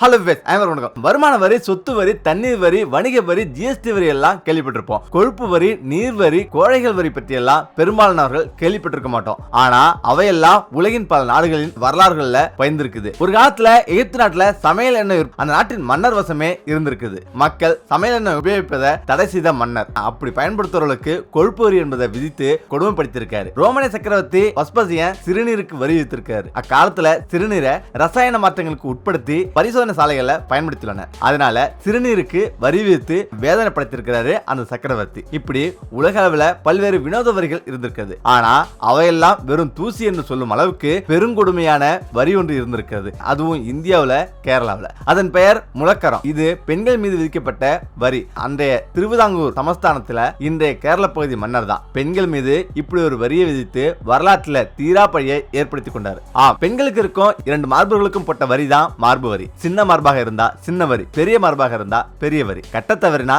Hello வெஸ் ஐவர் வணக்கம் வருமான வரி சொத்து வரி தண்ணீர் வரி வணிக வரி ஜிஎஸ்டி வரி எல்லாம் கேள்விப்பட்டிருப்போம். கொழுப்பு வரி நீர் வரி கோழைகள் வரி பற்றி எல்லாம் பெரும்பாலானவர்கள் கேள்விப்பட்டிருக்க மாட்டோம். ஆனா அவையெல்லாம் உலகின் பல நாடுகளின் வரலாறுகள்ல பயந்திருக்குது ஒரு காலத்துல எகிப்து நாட்டுல சமையல் எண்ணெய் அந்த நாட்டின் மன்னர் வசமே இருந்திருக்குது. மக்கள் சமையல் எண்ணெய் உபயோகிப்பதை தடை செய்த மன்னர். அப்படி பயன்படுத்துறவர்களுக்கு கொழுப்பு வரி என்பதை விதித்து கொடுமைப்படுத்தியிருக்காரு. ரோமனிய சக்கரவர்த்தி வஸ்பசியன் சிறுநீருக்கு வரி விதித்திருக்காரு. அக்காலத்துல சிறுநீரை ரசாயன மாற்றங்களுக்கு உட்படுத்தி பரிசோதனை சாலைகளை பயன்படுத்தியுள்ளன. அதனால சிறுநீருக்கு வரி விதித்து வேதனைப்படுத்தியிருக்கிறாரு அந்த சக்கரவர்த்தி. இப்படி உலக அளவில் பல்வேறு வினோத வரிகள் இருந்திருக்கிறது. ஆனா அவையெல்லாம் வெறும் தூசி என்று சொல்லும் அளவுக்கு பெருங்கொடுமையான வரி ஒன்று இருந்திருக்கிறது. அதுவும் இந்தியாவில் கேரளாவில். அதன் பெயர் முழக்கரம். இது பெண்கள் மீது விதிக்கப்பட்ட வரி. அன்றைய திருவிதாங்கூர் சமஸ்தானத்துல இன்றைய கேரள பகுதி மன்னர் தான். பெண்கள் மீது இப்படி ஒரு வரியை விதித்து வரலாற்றுல தீரா பழியை ஏற்படுத்தி கொண்டார். ஆ பெண்களுக்கு இருக்கும் இரண்டு மார்புகளுக்கும் போட்ட வரி தான் மார்பு வரி. சின்ன சின்ன மார்பாக இருந்தா சின்ன வரி பெரிய மார்பாக இருந்தா பெரிய வரி. கட்ட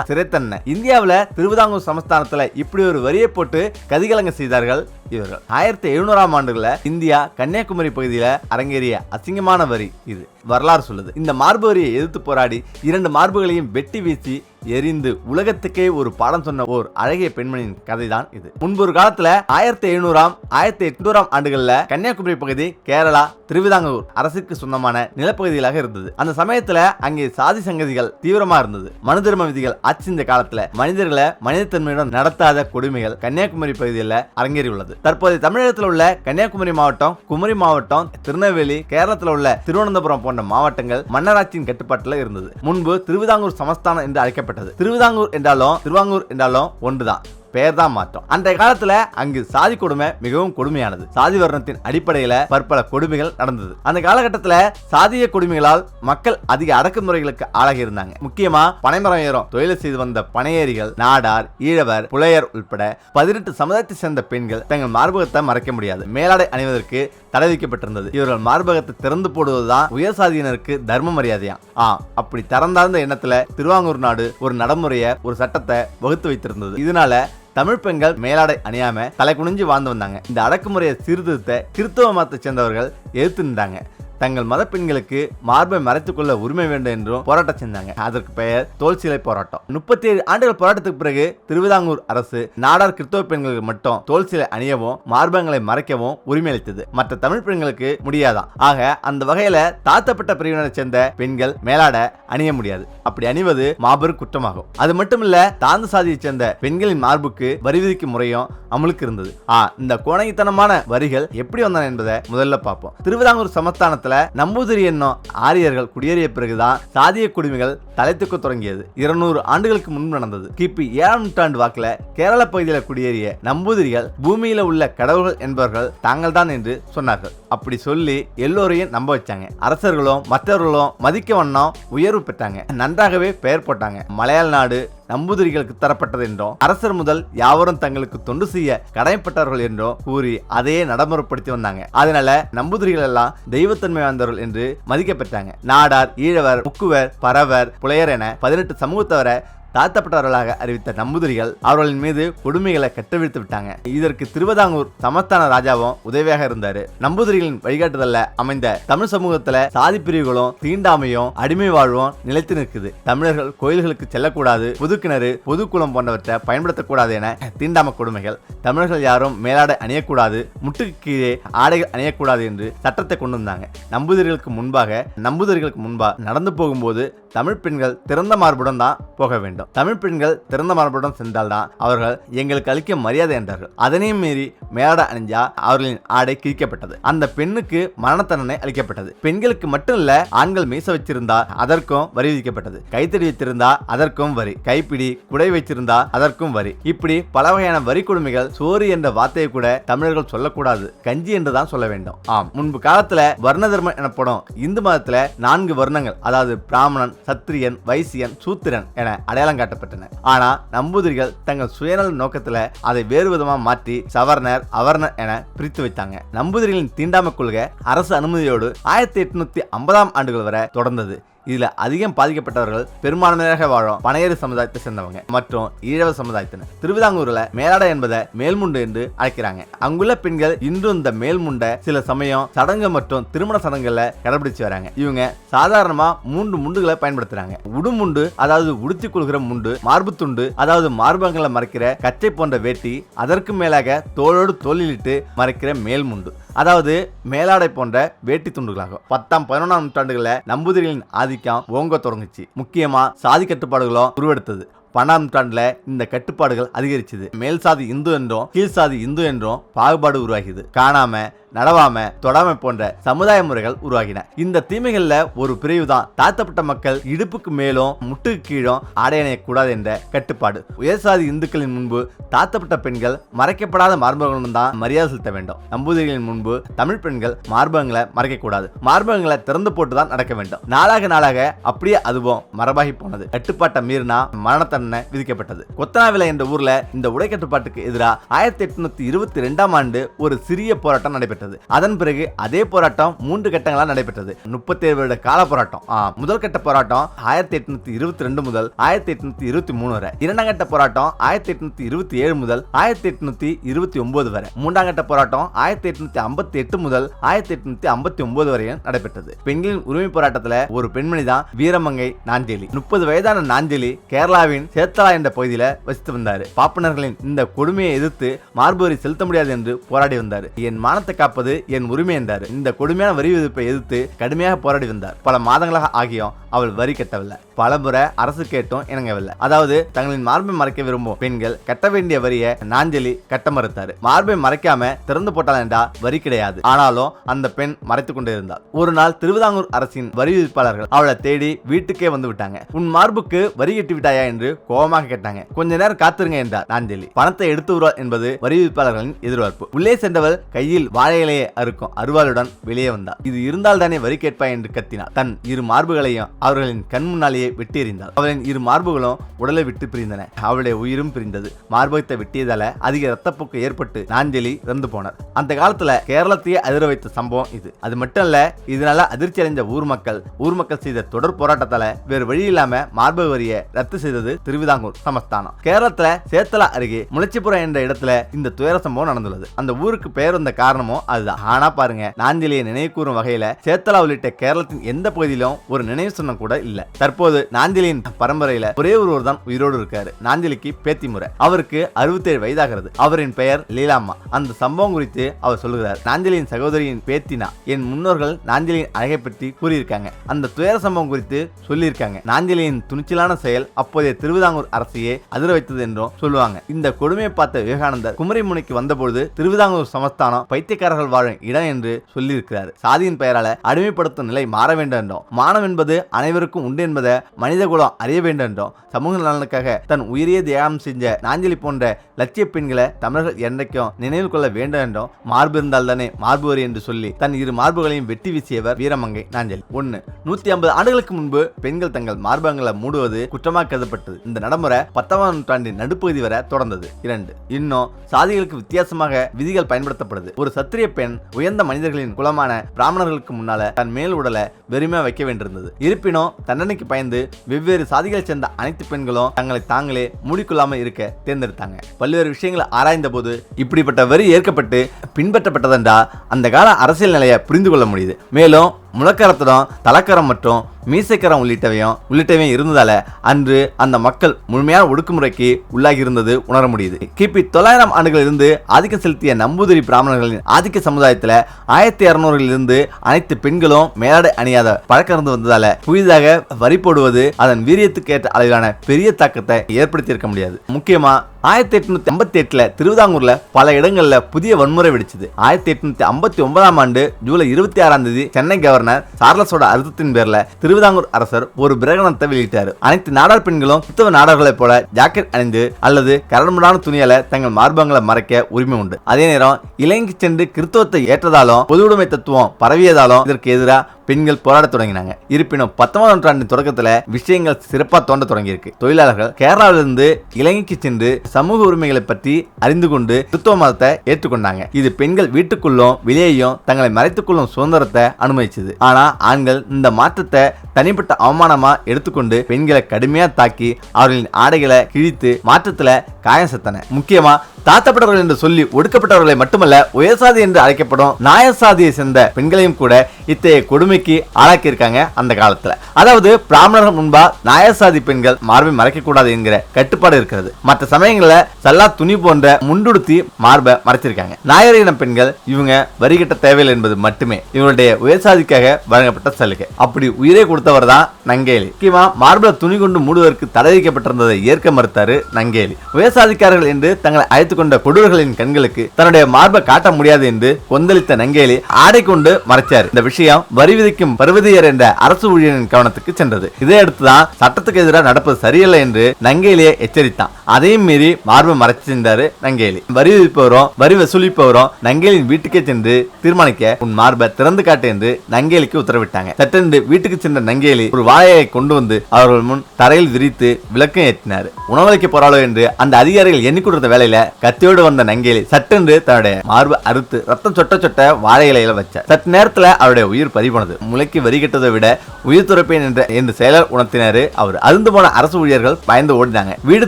சிறைத்தன்மை. இந்தியாவில் திருவிதாங்கூர் சமஸ்தானத்தில் இப்படி ஒரு வரியை போட்டு கதிகலங்க செய்தார்கள் இவர்கள். ஆயிரத்தி எழுநூறாம் ஆண்டுகள இந்தியா கன்னியாகுமரி பகுதியில் அரங்கேறிய அசிங்கமான வரி இது. வரலாறு சொல்லுது. இந்த மார்பு வரியை எதிர்த்து போராடி இரண்டு மார்புகளையும் வெட்டி வீசி எரிந்து உலகத்துக்கே ஒரு பாடம் சொன்ன ஓர் அழகிய பெண்மணியின் கதைதான் இது. முன்பு ஒரு காலத்துல ஆயிரத்தி எழுநூறாம் ஆயிரத்தி எட்நூறாம் ஆண்டுகள்ல கன்னியாகுமரி பகுதி கேரளா திருவிதாங்கூர் அரசுக்கு சொந்தமான நிலப்பகுதிகளாக இருந்தது. அந்த சமயத்துல அங்கே சாதி சங்கதிகள் தீவிரமா இருந்தது. மனு தர்ம விதிகள் ஆட்சி இந்த காலத்துல மனிதர்களை மனிதத்தன்மையுடன் நடத்தாத கொடுமைகள் கன்னியாகுமரி பகுதியில் அரங்கேறி உள்ளது தற்போது தமிழகத்தில் உள்ள கன்னியாகுமரி மாவட்டம் குமரி மாவட்டம் திருநெல்வேலி கேரளத்தில் உள்ள திருவனந்தபுரம் போன்ற மாவட்டங்கள் மன்னராட்சியின் கட்டுப்பாட்டில் இருந்தது. முன்பு திருவிதாங்கூர் சமஸ்தானம் என்று அழைக்கப்பட்டது திருவிதாங்கூர் என்றாலும் திருவாங்கூர் என்றாலும் ஒன்றுதான். பேர் தான் மாற்றம். அந்த காலத்துல அங்கு சாதி கொடுமை மிகவும் கொடுமையானது. சாதி வர்ணத்தின் அடிப்படையில பற்பல கொடுமைகள் நடந்தது. அந்த காலகட்டத்தில் சாதிய கொடுமைகளால் மக்கள் அதிக அடக்குமுறைகளுக்கு ஆளாகி இருந்தாங்க. முக்கியமா பனைமரம் ஏறும் தொழிலை செய்து வந்த பனையேறிகள் நாடார் ஈழவர் புலையர் உட்பட பதினெட்டு சமுதாயத்தை சேர்ந்த பெண்கள் தங்கள் மார்பகத்தை மறைக்க முடியாது. மேலாடை அணிவதற்கு தடை விதிக்கப்பட்டிருந்தது. இவர்கள் மார்பகத்தை திறந்து போடுவதுதான் உயர் சாதியினருக்கு தர்ம மரியாதையா? ஆ அப்படி திறந்தார்ந்த எண்ணத்துல திருவாங்கூர் நாடு ஒரு நடைமுறைய ஒரு சட்டத்தை வகுத்து வைத்திருந்தது. இதனால தமிழ் பெண்கள் மேலாடை அணியாம தலை குனிஞ்சு வாழ்ந்து வந்தாங்க. இந்த அடக்குமுறையை சீர்திருத்த கிறிஸ்தவ மதத்தை சேர்ந்தவர்கள் எதிர்த்து நின்றாங்க. தங்கள் மத பெண்களுக்கு மார்பை மறைத்துக் கொள்ள உரிமை வேண்டும் என்றும் போராட்டம் செஞ்சாங்க. அதற்கு பெயர் தோல் சிலை போராட்டம். முப்பத்தி ஏழு ஆண்டுகள் போராட்டத்துக்கு பிறகு திருவிதாங்கூர் அரசு நாடார் கிறிஸ்தவ பெண்களுக்கு மட்டும் தோல் சிலை அணியவும் மார்பங்களை மறைக்கவும் உரிமை அளித்தது. மற்ற தமிழ் பெண்களுக்கு முடியாதான் ஆக அந்த வகையில தாழ்த்தப்பட்ட பிரிவினரை சேர்ந்த பெண்கள் மேலாட அணிய முடியாது. அப்படி அணிவது மாபெரும் குற்றமாகும். அது மட்டும் இல்ல தாழ்ந்த சாதியைச் சேர்ந்த பெண்களின் மார்புக்கு வரி விதிக்கும் முறையும் அமலுக்கு இருந்தது. ஆ இந்த கோணகித்தனமான வரிகள் எப்படி வந்தன என்பதை முதல்ல பார்ப்போம். திருவிதாங்கூர் சமஸ்தானத்தில் நம்பூதிரி என்னும் ஆரியர்கள் குடியேறிய பிறகுதான் சாதிய குடிமைகள் தலைத்துக்க தொடங்கியது. இருநூறு ஆண்டுகளுக்கு முன்பு நடந்தது. கிபி ஏழாம் நூற்றாண்டு வாக்குல கேரள பகுதியில் குடியேறிய நம்பூதிரிகள் பூமியில உள்ள கடவுள்கள் என்பவர்கள் தாங்கள் தான் என்று சொன்னார்கள். அப்படி சொல்லி எல்லோரையும் நம்ப வச்சாங்க. அரசர்களும் மற்றவர்களும் மதிக்க வண்ணம் உயர்வு பெற்றாங்க. நன்றாகவே பெயர் போட்டாங்க. மலையாள நாடு நம்பூதிரிகளுக்கு தரப்பட்டது என்றும் அரசர் முதல் யாவரும் தங்களுக்கு தொண்டு செய்ய கடமைப்பட்டவர்கள் என்றும் கூறி அதையே நடைமுறைப்படுத்தி வந்தாங்க. அதனால நம்பூதிரிகள் எல்லாம் தெய்வத்தன்மை வாய்ந்தவர்கள் என்று மதிக்கப்பட்டாங்க நாடார் ஈழவர் முக்குவர் பரவர் புலையர் என பதினெட்டு சமூகத்தவரை தாழ்த்தப்பட்டவர்களாக அறிவித்த நம்பூதிரிகள் அவர்களின் மீது கொடுமைகளை கட்டவிழ்த்து விட்டாங்க. இதற்கு திருவிதாங்கூர் சமஸ்தான ராஜாவும் உதவியாக இருந்தாரு. நம்பூதிரிகளின் வழிகாட்டுதல்ல அமைந்த தமிழ் சமூகத்துல சாதி பிரிவுகளும் தீண்டாமையும் அடிமை வாழ்வும் நிலைத்து நிற்குது. தமிழர்கள் கோயில்களுக்கு செல்லக்கூடாது பொதுக்கிணறு பொதுக்குளம் போன்றவற்றை பயன்படுத்தக்கூடாது என தீண்டாம கொடுமைகள். தமிழர்கள் யாரும் மேலாடை அணியக்கூடாது முட்டுக்கு கீழே ஆடைகள் அணியக்கூடாது என்று சட்டத்தை கொண்டு வந்தாங்க. நம்பூதிரிகளுக்கு முன்பாக நம்பூதிரிகளுக்கு முன்பாக நடந்து போகும்போது தமிழ் பெண்கள் திறந்த மார்புடன் தான் போக வேண்டும். தமிழ் பெண்கள் திறந்த மார்புடன் சென்றால்தான் அவர்கள் எங்களுக்கு அளிக்க மரியாதை என்றார்கள். அதனையும் மீறி மேலாடை அணிஞ்சா அவர்களின் ஆடை கிழிக்கப்பட்டது. அந்த பெண்ணுக்கு மரண தண்டனை அளிக்கப்பட்டது. பெண்களுக்கு மட்டும் இல்ல ஆண்கள் மீச வச்சிருந்தா அதற்கும் வரி விதிக்கப்பட்டது. கைத்தடி வைத்திருந்தா அதற்கும் வரி. கைப்பிடி குடை வைத்திருந்தா அதற்கும் வரி. இப்படி பல வகையான வரி கொடுமைகள் சோறு என்ற வார்த்தையை கூட தமிழர்கள் சொல்லக்கூடாது. கஞ்சி என்று தான் சொல்ல வேண்டும். ஆம் முன்பு காலத்துல வர்ண தர்மம் எனப்படும் இந்து மதத்துல நான்கு வர்ணங்கள் அதாவது பிராமணன் சத்திரியன் வைசியன் சூத்திரன் என அடையாளம் காட்டப்பட்டன. ஆனா நம்பூதிரிகள் தங்கள் சுயநல நோக்கத்துல அதை வேறு விதமா மாற்றி சவர்ணர் அவர்ணர் என பிரித்து வைத்தாங்க. நம்பூதிரிகளின் தீண்டாமை கொள்கை அரசு அனுமதியோடு ஆயிரத்தி எட்நூத்தி ஐம்பதாம் ஆண்டுகள் வரை தொடர்ந்தது. இதுல அதிகம் பாதிக்கப்பட்டவர்கள் பெரும்பான்மையாக வாழும் பனையேறு சமுதாயத்தை சேர்ந்தவங்க மற்றும் ஈழவ சமுதாயத்தினர். திருவிதாங்கூர்ல மேலாடை என்பதை மேல்முண்டு என்று அழைக்கிறாங்க. அங்குள்ள பெண்கள் இன்றும் இந்த மேல்முண்டை சில சமயம் சடங்கு மற்றும் திருமண சடங்குல கடைபிடிச்சு வராங்க. இவங்க சாதாரணமா மூன்று முண்டுகளை பயன்படுத்துறாங்க. உடுமுண்டு அதாவது உடுத்தி கொள்கிற முண்டு மார்பு துண்டு அதாவது மார்பங்களை மறைக்கிற கச்சை போன்ற வேட்டி அதற்கு மேலாக தோளோடு தோலிலிட்டு மறைக்கிற மேல்முண்டு. அதாவது மேலாடை போன்ற வேட்டி துண்டுகளாகும் பத்தாம் பதினொன்றாம் நூற்றாண்டுகளில் நம்பூதிரிகளின் ஆதிக்கம் ஓங்க தொடங்குச்சு. முக்கியமா சாதி கட்டுப்பாடுகளும் உருவெடுத்தது. பன்னெண்டாம் நூற்றாண்டுல இந்த கட்டுப்பாடுகள் அதிகரிச்சது. மேல் சாதி இந்து என்றும் கீழ் சாதி இந்து என்றும் பாகுபாடு உருவாகியது காணாம நடவாம தொடாமை போன்ற சமுதாய முறைகள் உருவாகின. இந்த தீமைகள்ல ஒரு பிரிவு தான் தாழ்த்தப்பட்ட மக்கள் இடுப்புக்கு மேலும் முட்டுக்கு கீழும் ஆடை அணியக்கூடாது என்ற கட்டுப்பாடு. உயர்சாதி இந்துக்களின் முன்பு தாழ்த்தப்பட்ட பெண்கள் மறைக்கப்படாத மார்பகங்களும் தான் மரியாதை செலுத்த வேண்டும். நம்பூதிரிகளின் முன்பு தமிழ் பெண்கள் மார்பகங்களை மறைக்கக்கூடாது. மார்பகங்களை திறந்து போட்டு தான் நடக்க வேண்டும். நாளாக நாளாக அப்படியே அதுவும் மரபாகி போனது. கட்டுப்பாட்டை மீறினா மரண விதிக்கப்பட்டது. கொத்தனாவில என்ற ஊர்ல இந்த உடை கட்டுப்பாட்டுக்கு எதிராக ஆயிரத்தி எட்நூத்தி இருபத்தி ரெண்டாம் ஆண்டு ஒரு சிறிய போராட்டம் நடைபெற்றது. நடைபெற்றது. அதன் பிறகு அதே போராட்டம் மூன்று கட்டங்களாக நடைபெற்றது. முப்பத்தேழு வருட கால போராட்டம். முதல் கட்ட போராட்டம் ஆயிரத்தி எட்நூத்தி இருபத்தி ரெண்டு முதல் ஆயிரத்தி எட்நூத்தி இருபத்தி மூணு வரை. இரண்டாம் கட்ட போராட்டம் ஆயிரத்தி எட்நூத்தி இருபத்தி ஏழு முதல் ஆயிரத்தி எட்நூத்தி இருபத்தி ஒன்பது வரை. மூன்றாம் கட்ட போராட்டம் ஆயிரத்தி எட்நூத்தி ஐம்பத்தி எட்டு முதல் ஆயிரத்தி எட்நூத்தி ஐம்பத்தி ஒன்பது வரையும் நடைபெற்றது. பெண்களின் உரிமை போராட்டத்தில் ஒரு பெண்மணி தான் வீரமங்கை நாஞ்சேலி. முப்பது வயதான நாஞ்சேலி கேரளாவின் சேத்தலா என்ற பகுதியில் வசித்து வந்தார். பாப்பனர்களின் இந்த கொடுமையை எதிர்த்து மார்புவரி செலுத்த முடியாது என்று போராடி வந்தார். என் மானத்தை காப்பது என் உரிமை என்றார். இந்த கொடுமையான வரி விதிப்பை எதிர்த்து கடுமையாக போராடி வந்தார். பல மாதங்களாக ஆகியும் அவள் வரி கட்டவில்லை. பலமுறை அரசு கேட்டும் இணங்கவில்லை. அதாவது தங்களின் மார்பை மறைக்க விரும்பும் பெண்கள் கட்ட வேண்டிய வரியை நாஞ்சலி கட்ட மறுத்தாரு. மார்பை மறைக்காம திறந்து போட்டால் என்றா வரி கிடையாது. ஆனாலும் அந்த பெண் மறைத்துக் கொண்டே ஒரு நாள் திருவிதாங்கூர் அரசின் வரி விதிப்பாளர்கள் அவளை தேடி வீட்டுக்கே வந்து விட்டாங்க. உன் மார்புக்கு வரி கட்டி விட்டாயா என்று கோபமாக கேட்டாங்க. கொஞ்ச நேரம் காத்திருங்க என்றார் நாஞ்சலி. பணத்தை எடுத்து வருவார் என்பது வரி விதிப்பாளர்களின் எதிர்பார்ப்பு. உள்ளே சென்றவள் கையில் வாழை இலையை அறுக்கும் அருவாளுடன் வெளியே வந்தார். இது இருந்தால் தானே வரி கேட்பாய் என்று கத்தினார். தன் இரு மார்புகளையும் அவர்களின் கண் முன்னாலேயே வெட்டி எறிந்தார் அவளின் இரு மார்புகளும் உடலை விட்டு பிரிந்தன. அவளுடைய உயிரும் பிரிந்தது. மார்பகத்தை வெட்டியதால அதிக ரத்தப்போக்கு ஏற்பட்டு நாஞ்சலி இறந்து போனார். அந்த காலத்துல கேரளத்தையே அதிர வைத்த சம்பவம் இது. அது மட்டும் இல்ல இதனால அதிர்ச்சி அடைந்த ஊர் மக்கள் ஊர் மக்கள் செய்த தொடர் போராட்டத்தால வேறு வழி இல்லாம மார்பக வரியை ரத்து செய்தது திருவிதாங்கூர் சமஸ்தானம். கேரளத்துல சேத்தலா அருகே முளைச்சிபுரம் என்ற இடத்துல இந்த துயர சம்பவம் நடந்துள்ளது. அந்த ஊருக்கு பெயர் வந்த காரணமும் அதுதான். ஆனா பாருங்க நாஞ்சலியை நினைவு கூறும் வகையில சேத்தலா உள்ளிட்ட கேரளத்தின் எந்த பகுதியிலும் ஒரு நினைவு சின்னம் கூட இல்ல. தற்போது நாந்திலியின் பரம்பரையில ஒரே ஒருவர் தான் உயிரோடு இருக்காரு. நாந்திலிக்கு பேத்தி முறை. அவருக்கு அறுபத்தேழு வயதாகிறது. அவரின் பெயர் லீலாம்மா. அந்த சம்பவம் குறித்து அவர் சொல்லுகிறார். நாந்திலியின் சகோதரியின் பேத்தினா? என் முன்னோர்கள் நாந்திலியின் அழகை பற்றி கூறியிருக்காங்க. அந்த துயர சம்பவம் குறித்து சொல்லியிருக்காங்க. நாஞ்சலியின் துணிச்சலான செயல் அப்போதைய திருவிதாங்கூர் அரசையே அதிர வைத்தது என்றும் சொல்லுவாங்க. இந்த கொடுமையை பார்த்த விவேகானந்தர் குமரிமுனைக்கு வந்தபொழுது திருவிதாங்கூர் சமஸ்தானம் பைத்தியக்காரர்கள் வாழும் இடம் என்று சொல்லியிருக்கிறார். சாதியின் பெயரால அடிமைப்படுத்தும் நிலை மாற வேண்டும் என்றும் மானம் என்பது அனைவருக்கும் உண்டு என்பதை மனிதகுலம் அறிய வேண்டும் என்றும் சமூக நலனுக்காக தன் உயிரியே தியாகம் செஞ்ச நாஞ்சலி போன்ற லட்சிய பெண்களை தமிழர்கள் என்றைக்கும் நினைவு கொள்ள வேண்டும் என்றும் மார்பு இருந்தால் தானே மார்புவர் என்று சொல்லி தன் இரு மார்புகளையும் வெட்டி வீசியவர் வீரமங்கை நாஞ்சலி. ஒன்னு நூத்தி ஐம்பது ஆண்டுகளுக்கு முன்பு பெண்கள் தங்கள் மார்பகங்களை மூடுவது குற்றமாக கருதப்பட்டது. இந்த நடைமுறை பத்தாம் நூற்றாண்டின் நடுப்பகுதி வரை தொடர்ந்தது. இரண்டு இன்னும் சாதிகளுக்கு வித்தியாசமாக விதிகள் பயன்படுத்தப்படுது. ஒரு சத்திரிய பெண் உயர்ந்த மனிதர்களின் குலமான பிராமணர்களுக்கு முன்னால தன் மேல் உடலை வெறுமையா வைக்க வேண்டியிருந்தது. இருப்பினும் தண்டனைக்கு பயந்து வெவ்வேறு சாதிகளை சேர்ந்த அனைத்து பெண்களும் தங்களை தாங்களே மூடிக்கொள்ளாமல் இருக்க தேர்ந்தெடுத்தாங்க. பல்வேறு விஷயங்களை ஆராய்ந்த போது இப்படிப்பட்ட வரி ஏற்கப்பட்டு பின்பற்றப்பட்டதென்றா அந்த கால அரசியல் நிலையை புரிந்து கொள்ள முடியுது. மேலும் முழக்கரத்துடன் தலக்கரம் மற்றும் மீசைக்கரம் உள்ளிட்டவையும் உள்ளிட்டவையும் இருந்ததால அன்று அந்த மக்கள் முழுமையான ஒடுக்குமுறைக்கு உள்ளாகி இருந்தது உணர முடியுது. கிபி தொள்ளாயிரம் ஆண்டுகளில் இருந்து ஆதிக்கம் செலுத்திய நம்பூதிரி பிராமணர்களின் ஆதிக்க சமுதாயத்தில் ஆயிரத்தி இரநூறுகளிலிருந்து இருந்து அனைத்து பெண்களும் மேலாடை அணியாத பழக்கம் இருந்து வந்ததால புதிதாக வரி போடுவது அதன் வீரியத்துக்கு ஏற்ற அளவிலான பெரிய தாக்கத்தை ஏற்படுத்தியிருக்க முடியாது. முக்கியமா ஆயிரத்தி எட்நூத்தி ஐம்பத்தி எட்டுல திருவிதாங்கூர்ல பல இடங்கள்ல புதிய வன்முறை வெடிச்சது. ஆயிரத்தி எட்நூத்தி ஐம்பத்தி ஒன்பதாம் ஆண்டு ஜூலை இருபத்தி ஆறாம் தேதி சென்னை கவர்னர் சார்லஸோட அழுத்தத்தின் பேர்ல திருவிதாங்கூர் அரசர் ஒரு பிரகடனத்தை வெளியிட்டார். அனைத்து நாடார் பெண்களும் கிறிஸ்தவ நாடார்களைப் போல ஜாக்கெட் அணிந்து அல்லது கரடுமுடான துணியால தங்கள் மார்பங்களை மறைக்க உரிமை உண்டு. அதே நேரம் இலங்கைக்கு சென்று கிறிஸ்தவத்தை ஏற்றதாலும் பொது உடைமை தத்துவம் பரவியதாலும் இதற்கு எதிராக பெண்கள் போராடத் தொடங்கினாங்க. இருப்பினும் பத்தொன்பதாம் நூற்றாண்டின் தொடக்கத்துல விஷயங்கள் சிறப்பாக தோன்ற தொடங்கியிருக்கு. தொழிலாளர்கள் கேரளாவிலிருந்து இலங்கைக்கு சென்று சமூக உரிமைகளை பற்றி அறிந்து கொண்டு கிறிஸ்துவ மதத்தை ஏற்றுக்கொண்டாங்க. இது பெண்கள் வீட்டுக்குள்ளும் வெளியேயும் தங்களை மறைத்துக் கொள்ளும் சுதந்திரத்தை அனுமதிச்சது. ஆனா ஆண்கள் இந்த மாற்றத்தை தனிப்பட்ட அவமானமா எடுத்துக்கொண்டு பெண்களை கடுமையா தாக்கி அவர்களின் ஆடைகளை கிழித்து மாற்றத்துல காயம் செத்தன. முக்கியமா தாத்தப்பட்டவர்கள் என்று சொல்லி ஒடுக்கப்பட்டவர்களை மட்டுமல்ல உயர்சாதி என்று அழைக்கப்படும் நாயசாதியை சேர்ந்த பெண்களையும் கூட இத்தகைய கொடுமை கொடுமைக்கு ஆளாக்கியிருக்காங்க அந்த காலத்துல. அதாவது பிராமணர்கள் முன்பா நாயசாதி பெண்கள் மார்பை மறைக்கக்கூடாது என்கிற கட்டுப்பாடு இருக்கிறது. மற்ற சமயங்களில் சல்லா துணி போன்ற முண்டுடுத்தி மார்பை மறைச்சிருக்காங்க. நாயர் இன பெண்கள் இவங்க வரி கட்ட தேவையில்லை என்பது மட்டுமே. இவருடைய உயர்சாதிக்காக வழங்கப்பட்ட சலுகை. அப்படி உயிரை கொடுத்தவர் தான் நங்கேலி. முக்கியமா மார்பில் துணி கொண்டு மூடுவதற்கு தடை விதிக்கப்பட்டிருந்ததை ஏற்க மறுத்தாரு நங்கேலி. உயர்சாதிக்காரர்கள் என்று தங்களை அழைத்துக் கொண்ட கொடூர்களின் கண்களுக்கு தன்னுடைய மார்பை காட்ட முடியாது என்று கொந்தளித்த நங்கேலி ஆடை கொண்டு மறைச்சார். இந்த விஷயம் வரி விதிக்கும் பருவதியர் என்ற அரசு ஊழியரின் கவனத்துக்கு சென்றது. இதையடுத்துதான் சட்டத்துக்கு எதிராக நடப்பது சரியில்லை என்று நங்கேலியை எச்சரித்தான். அதையும் மீறி மார்பை மறைச்சு சென்றாரு நங்கேலி வரி விதிப்பவரும் வரி வசூலிப்பவரும் நங்கேலியின் வீட்டுக்கே சென்று தீர்மானிக்க உன் மார்பை திறந்து காட்டு என்று நங்கேலிக்கு உத்தரவிட்டாங்க. சட்டென்று வீட்டுக்கு சென்ற நங்கேலி ஒரு வாழையை கொண்டு வந்து அவர்கள் முன் தரையில் விரித்து விளக்கம் ஏற்றினார். உணவளிக்க போறாளோ என்று அந்த அதிகாரிகள் எண்ணிக்கொண்டிருந்த வேலையில கத்தியோடு வந்த நங்கேலி சட்டென்று தன்னுடைய மார்பு அறுத்து ரத்தம் சொட்ட சொட்ட வாழை இலையில வச்சார். சற்று நேரத்துல அவருடைய உயிர் பறிபோனது. முளைக்கு வரி கட்டதை விட உயிர் துறப்பேன் என்ற என்று செயலர் உணர்த்தினாரு அவர். அருந்து போன அரசு ஊழியர்கள் பயந்து ஓடினாங்க. வீடு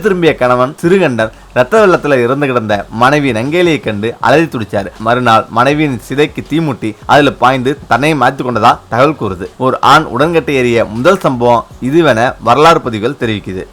திரும்பிய கணவன் சிறுகண்டன் ரத்த வெள்ளத்துல இறந்து கிடந்த மனைவி நங்கேலியை கண்டு அலறி துடிச்சாரு. மறுநாள் மனைவியின் சிதைக்கு தீமுட்டி அதுல பாய்ந்து தன்னை மாற்றி கொண்டதா தகவல் கூறுது. ஒரு ஆண் உடன்கட்டை ஏறிய முதல் சம்பவம் இதுவென வரலாறு பதிவுகள் தெரிவிக்குது.